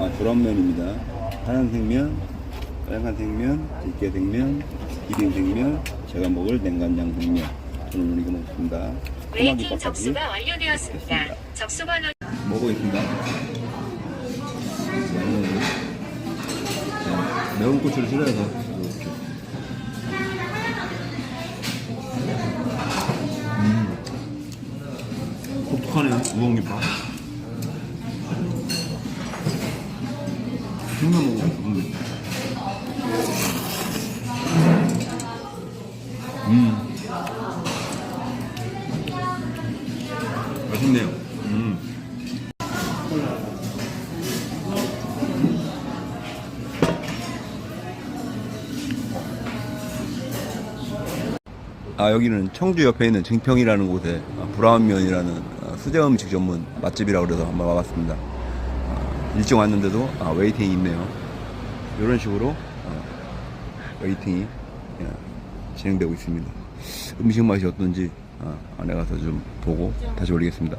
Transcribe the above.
아, 조란면입니다. 파란색면, 빨간색면, 들깨색면, 비빔색면, 제가 먹을 냉간장 생면. 저는 오늘 이거 먹습니다. 웨이팅 접수가 완료되었습니다. 접수 번호 먹어보겠습니다. 음. 자, 매운 고추를 싫어해서 이렇게. 음. 독특하네요, 우엉김밥. 생면 먹어보겠습니다. 음. 맛있네요. 음. 아 여기는 청주 옆에 있는 증평이라는 곳에 아, 브라운면이라는 아, 수제 음식 전문 맛집이라고 그래서 한번 와봤습니다. 아, 일찍 왔는데도 아, 웨이팅이 있네요. 이런 식으로 아, 웨이팅이 예, 진행되고 있습니다. 음식 맛이 어떤지 아, 안에 가서 좀 보고 다시 올리겠습니다.